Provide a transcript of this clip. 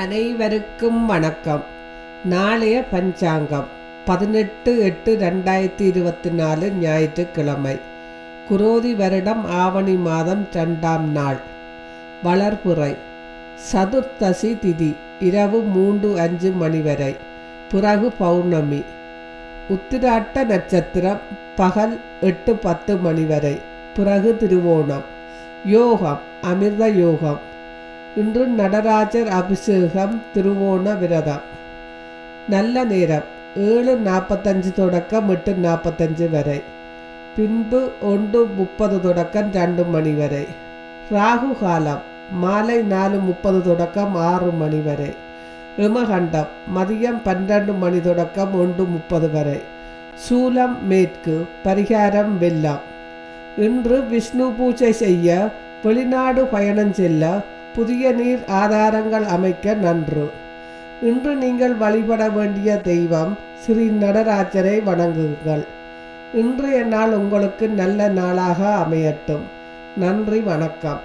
அனைவருக்கும் வணக்கம். நாளைய பஞ்சாங்கம். பதினெட்டு எட்டு ரெண்டாயிரத்தி இருபத்தி நாலு ஞாயிற்றுக்கிழமை. குரோதி வருடம் ஆவணி மாதம் ரெண்டாம் நாள். வளர்புரை சதுர்த்தசி திதி இரவு மூன்று அஞ்சு மணி வரை. பிறகு பௌர்ணமி. உத்திராட்ட நட்சத்திரம் பகல் எட்டு பத்து மணி வரை. பிறகு திருவோணம். யோகம் அமிர்த யோகம். இன்று நடராஜர் அபிஷேகம் திருவோண விரதம். நல்ல நேரம் ஏழு நாற்பத்தஞ்சு தொடக்கம் எட்டு நாற்பத்தஞ்சு வரை. பின்பு ஒன்று முப்பது தொடக்கம் ரெண்டு மணி வரை. ராகு காலம் மாலை நாலு முப்பது தொடக்கம் ஆறு மணி வரை. யமகண்டம் மதியம் பன்னெண்டு மணி தொடக்கம் ஒன்று முப்பது வரை. சூலம் மேற்கு பரிகாரம் வெள்ளம். இன்று விஷ்ணு பூஜை செய்ய வெளிநாடு பயணம் செல்ல புதிய நீர் ஆதாரங்கள் அமைக்க நன்று. இன்று நீங்கள் வழிபட வேண்டிய தெய்வம் ஸ்ரீ நடராஜரை வணங்குங்கள். இன்றைய நாள் உங்களுக்கு நல்ல நாளாக அமையட்டும். நன்றி வணக்கம்.